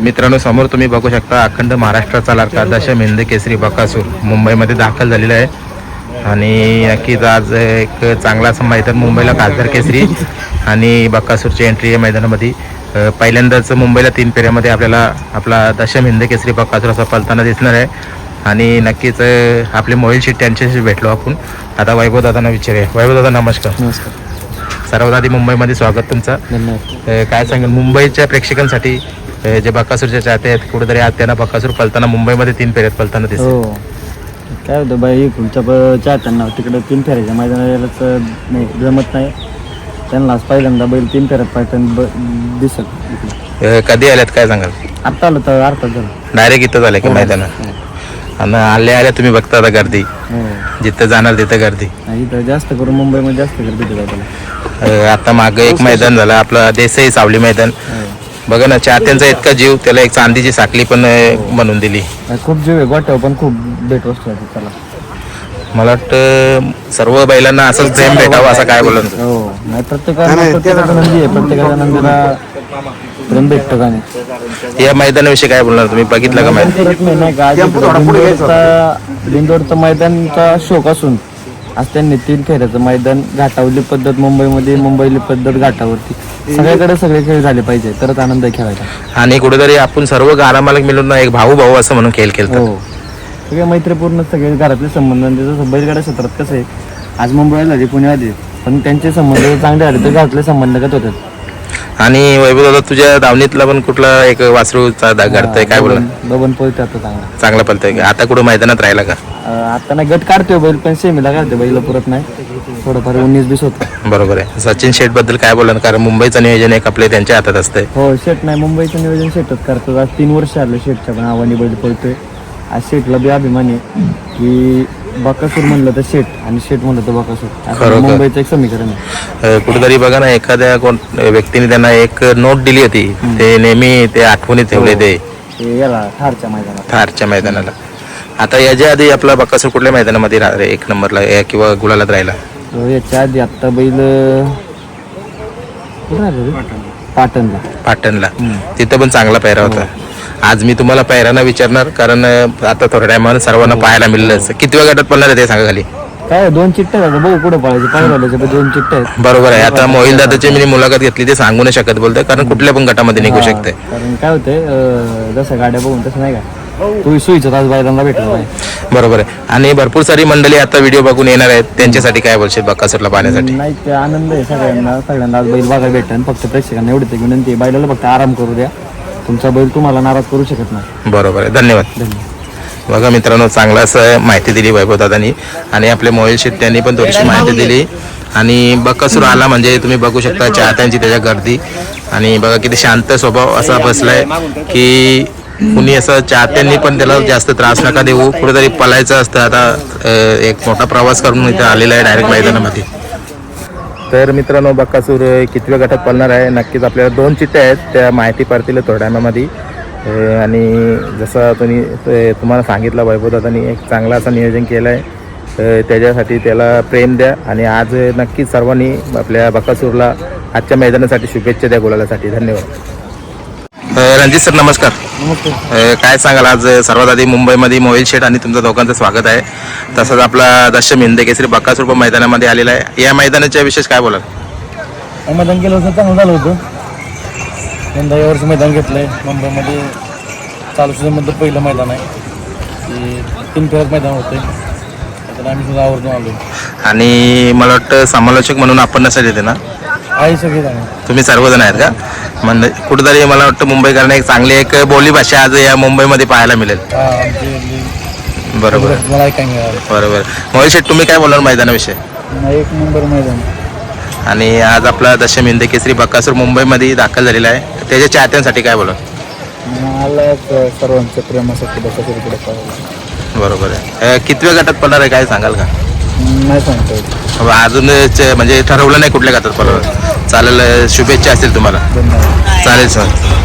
मित्रांनो समोर तुम्ही बघू शकता अखंड महाराष्ट्राचा लाडका दशम हिंद केसरी बकासूर मुंबईमध्ये दाखल झालेला आहे. आणि नक्कीच आज एक चांगला मैदान मुंबईला खासदार केसरी आणि बकासूरची एंट्री आहे मैदानामध्ये. पहिल्यांदाच मुंबईला तीन फेऱ्यामध्ये आपल्याला आपला दशम हिंद केसरी बकासूर असा पलताना दिसणार आहे. आणि नक्कीच आपले मोहिल शेट त्यांच्याशी भेटलो आपण. आता वैभव दादांना विचारूया. वैभव दादा नमस्कार. नमस्कार. सर्वात आधी मुंबईमध्ये स्वागत तुमचं. काय सांगेल? मुंबईच्या प्रेक्षकांसाठी जे बकासूरचे चाहते आहेत कुठेतरी आज त्यांना बकासूर पलताना मुंबईमध्ये तीन फेऱ्यात पलताना दिसत हो. काय होतं बाई तुमच्या चाहत्यांना तिकडे तीन फेऱ्याच्या मैदानात यायलाच नाही जमत नाही. त्यांना आज पहिल्यांदा बैल तीन फेऱ्यात ब- दिसत. कधी आल्यात काय सांगाल? आत्ता आलं तर अर्धा झालं. डायरेक्ट इथं झालं की मैदानात? आणि आल्या आल्या तुम्ही बघता आता गर्दी. हो. जिथं जाणार तिथं गर्दी. जास्त करून मुंबईमध्ये जास्त गर्दी आता मागं एक मैदान झालं आपलं देसाई सावली मैदान. बघा ना चाहत्यांचा इतका जीव त्याला एक चांदीची साखली पण बनवून दिली. खूप जीव आहे गोट्यावर पण खूप भेट वस्तू आहे त्याला. मला वाटतं सर्व बैलांना असंच प्रेम भेटावं असं काय बोलत हो नाही प्रत्येकाला प्रत्येकाचा नंदी आहे प्रत्येकाच्या नंदीला प्रेम भेटतं का नाही? या मैदानाविषयी काय बोलणार तुम्ही? बघितलं का मैदान? नाही, का मैदानचा शोक असून आज त्यांनी तीन फेऱ्याचं मैदान घाटावली पद्धत मुंबईमध्ये मुंबईली पद्धत घाटावरती सगळ्याकडे सगळे खेळ झाले पाहिजे तरच आनंद आहे खेळायचा आणि कुठेतरी आपण सर्व गारा मालक मिळून ना एक भाऊ भाऊ असं म्हणून खेळ खेळतो हो. सगळे मैत्रीपूर्ण सगळे घरातले संबंध आणि जसं बैलगाड्या क्षेत्रात कसं आहे आज मुंबईला झाली पुण्यात पण त्यांचे संबंध चांगले झाले तर घरातले संबंधगत होतात आणि वैभव दादा तुझ्या दावणीतला पण कुठला एक वासरूचा दाग घडतंय? काय बोलणार? बबन पळते आता चांगला. चांगला पलतोय का? आता कुठं मैदानात राहिला का? अं, आता नाही गट काढतोय बैल पण सेमीला काढतोय बैल पुरत नाही. थोडंफार उन्नीस बीस होतं. बरोबर आहे. सचिन शेठबद्दल काय बोलणार? कारण मुंबईचं नियोजन एक आपले त्यांच्या हातात असतंय. हो शेट नाही मुंबईचं नियोजन शेटच करतो आज तीन वर्ष आलं शेटच्या पण आव्हानी बैल पळतोय. आज शेटला बी अभिमान आहे की बकासूर म्हणलं तर शेट आणि शेट म्हणलं तर बकासूर. असं खरोखर. मुंबईचं एक समीकरण आहे. अं, कुठेतरी बघा ना एखाद्या कोण व्यक्तीने त्यांना एक नोट दिली होती. ते नेहमी ते आठवणीत ठेवले ते. ते याला ठारच्या मैदानात. थारच्या मैदानाला. आता याच्या आधी आपला बक्कासूर कुठल्या मैदानामध्ये राहणार आहे एक नंबरला या किंवा गुलालात राहिला? तर याच्या आधी आत्ता बैल कुठं राहिलं रे? पाटणला. पाटणला. तिथं पण चांगला पैरा होता. आज मी तुम्हाला पैराना विचारणार कारण आता थोड्या टायमानं सर्वांना पाहायला मिळलं. असं. किती वेळ गटात पडणार आहे ते सांगा खाली. काय दोन चिट्टे झाले बघू कुठं पळायचे. पाहिजे दोन चिट्टे आहेत. बरोबर आहे. आता मोहिल दादाची मी मुलाखत घेतली ते सांगू नाही शकत बोलतोय कारण कुठल्या पण गटामध्ये निघू शकते कारण काय होतंय जसं गाड्या बघून तसं नाही का? तू सुईचं तास बायलांना भेटलं पाहिजे बरोबर आहे. आणि भरपूर सारी मंडळी आता व्हिडिओ बघून येणार आहेत. त्यांच्यासाठी काय बोलशील बक्कासूरला पाहण्यासाठी? नाही ते आनंद आहे सगळ्यांना. सगळ्यांना आज बैल बघायला भेटेल फक्त प्रेक्षकांना एवढीच एक विनंती बैलाला फक्त आराम करू द्या. तुमचा बैल तुम्हाला नाराज करू शकत नाही. बरोबर आहे. धन्यवाद. धन्यवाद. बघा मित्रांनो चांगलं असं माहिती दिली वैभव दादांनी आणि आपले मोहिल शेट त्यांनी पण थोडीशी माहिती दिली. आणि बकासूर आला म्हणजे तुम्ही बघू शकता चाहत्यांची त्याच्या गर्दी. आणि बघा किती शांत स्वभाव असा बसलाय की कुणी असं चाहत्यांनी पण त्याला जास्त त्रास नका देऊ. कुठेतरी पलायचं असतं. आता अं, एक मोठा प्रवास करून इथं आलेला आहे डायरेक्ट मैदानामध्ये. तर मित्रांनो बक्कासूर कितव्या गटात पळणार आहे? नक्कीच आपल्याला दोन चिठ्ठ्या आहेत. त्या माहिती पडतील थोड्या टायमामध्ये आणि जसं तुम्ही तुम्हाला सांगितलं वैभवदादांनी एक चांगला असं नियोजन केलं आहे त्याच्यासाठी त्याला प्रेम द्या. आणि आज नक्कीच सर्वांनी आपल्या बक्कासूरला आजच्या मैदानासाठी शुभेच्छा द्या बोलायसाठी धन्यवाद. रणजित सर नमस्कार. नमस्ते. अं, काय सांगाल? आज सर्वात आधी मुंबईमध्ये मोहिल शेठ आणि तुमचं दोघांचं स्वागत आहे. तसंच आपला दशम हिंद केसरी बक्कासूर पण मैदानामध्ये आलेला आहे. या मैदानाच्या विशेष काय बोलाल? मैदान गेलं होतं चांगलं झालं होतं. यंदा या वर्षी मैदान घेतलंय. मुंबईमध्ये चालू सीझनमधलं पहिलं मैदान आहे. ते तीन फेरत मैदान होते तर आम्ही सुद्धा आवर्जून आलो आणि मला वाटतं समालोचक म्हणून आपण नसेल येते ना? आहे सगळे तुम्ही सर्वजण आहेत का? म्हणजे कुठेतरी मला वाटतं मुंबईकरांना एक चांगली एक बोली भाषा आज या मुंबईमध्ये पाहायला मिळेल. बरोबर. मला मिळालं बरोबर. मोहिल शेठ तुम्ही काय बोलणार मैदानाविषयी? एक नंबर मैदान. आणि आज आपला दशम हिंद केसरी बक्कासूर मुंबईमध्ये दाखल झालेला आहे. त्याच्या चाहत्यांसाठी काय बोलत मला सर्वांच्या प्रेमासाठी पुढे पाहिजे बरोबर आहे. अं, कितव्या गटात पडणार आहे काय सांगाल का? नाही सांगता येत. अजून च- म्हणजे ठरवलं नाही कुठल्या गटात पडणार. चालेल शुभेच्छा असतील तुम्हाला. चालेल सर.